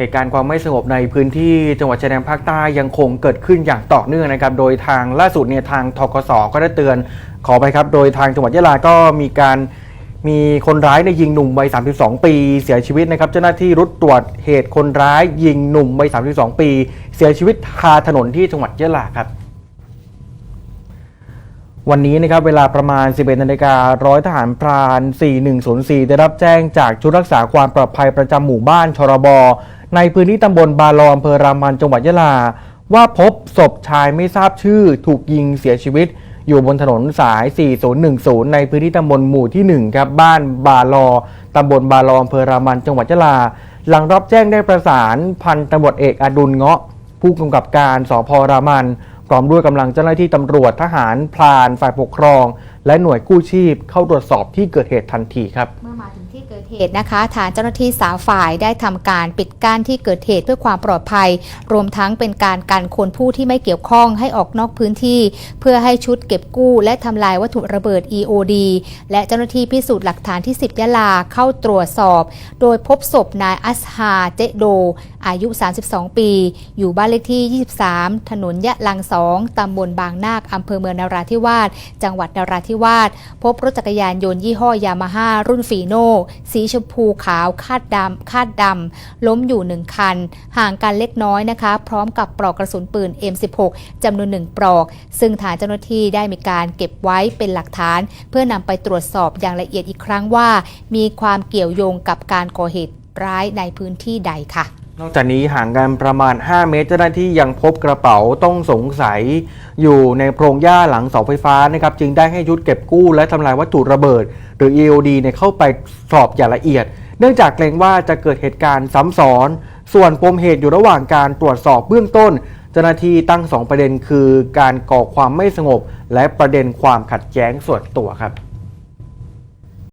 เหตุการณ์ความไม่สงบในพื้นที่จังหวัดชายแดนภาคใต้ยังคงเกิดขึ้นอย่างต่อเนื่องนะครับ โดยทางล่าสุดเนี่ยทางทกสก็ได้เตือนขอไปครับ โดยทางจังหวัดยะลาก็มีการมีคนร้ายในยยิงหนุ่มวัย 32 ปีเสียชีวิตนะครับ เจ้าหน้าที่รุดตรวจเหตุคนร้ายยิงหนุ่มวัย 32 ปี เสียชีวิตคาถนนที่จังหวัดยะลาครับวันนี้นะครับเวลาประมาณ 11นาฬิการ้อยทหารพราน 4104 ได้รับแจ้งจากชุดรักษาความปลอดภัยประจำหมู่บ้านชรบ ในพื้นที่ตำบลบาลออำเภอรามันจังหวัดยะลา ว่าพบศพชายไม่ทราบชื่อ ถูกยิงเสียชีวิต อยู่บนถนนสาย 4010 ในพื้นที่ตำบลหมู่ที่ 1 ครับ บ้านบาลอตำบลบาลออำเภอรามันจังหวัดยะลา หลังรับแจ้งได้ประสานพันตำรวจเอกอดุลเงาะ ผู้กำกับการสพรามันพร้อมด้วยกำลังเจ้าหน้าที่ตำรวจทหารพลานฝ่ายปกครอง และหน่วยกู้ชีพเข้าตรวจสอบที่เกิดเหตุทันทีครับเมื่อมาถึง เกิดเหตุนะคะทางเจ้าหน้าที่สาวฝ่ายได้ทำการปิดกั้นที่เกิดเหตุเพื่อความปลอดภัย รวมทั้งเป็นการกันคนผู้ที่ไม่เกี่ยวข้องให้ออกนอกพื้นที่ เพื่อให้ชุดเก็บกู้และทำลายวัตถุระเบิด EOD และเจ้าหน้าที่พิสูจน์หลักฐานที่ 10ยะลาเข้าตรวจสอบ โดยพบศพนายอัสฮาเจโด อายุ 32 ปี อยู่บ้านเลขที่ 23 ถนนยะลังสองตำบลบางนาคอำเภอเมืองนราธิวาสจังหวัดนราธิวาสพบรถจักรยานยนต์ยี่ห้อยามาฮ่ารุ่นฟีโนสีชมพูขาวคาดดำคาดดำล้มอยู่หนึ่งคัน ห่างกันเล็กน้อยนะคะ พร้อมกับปลอกกระสุนปืน M16 จำนวนหนึ่งปลอก ซึ่งทางเจ้าหน้าที่ได้มีการเก็บไว้เป็นหลักฐาน เพื่อนำไปตรวจสอบอย่างละเอียดอีกครั้งว่า มีความเกี่ยวโยงกับการก่อเหตุร้ายในพื้นที่ใดค่ะ นอกจากนี้ห่างกันประมาณ 5 เมตรเจ้าหน้าที่ยังพบกระเป๋าต้องสงสัย อยู่ในโพรงหญ้าหลังเสาไฟฟ้านะครับจึงได้ให้ชุดเก็บกู้และทำลายวัตถุระเบิด หรือ EOD เนี่ยเข้าไปสอบอย่างละเอียด เนื่องจากเกรงว่าจะเกิดเหตุการณ์ซ้ำซ้อน ส่วนปมเหตุอยู่ระหว่างการตรวจสอบเบื้องต้น เจ้าหน้าที่ตั้ง 2 ประเด็นคือ การก่อความไม่สงบ และประเด็นความขัดแย้งส่วนตัวครับ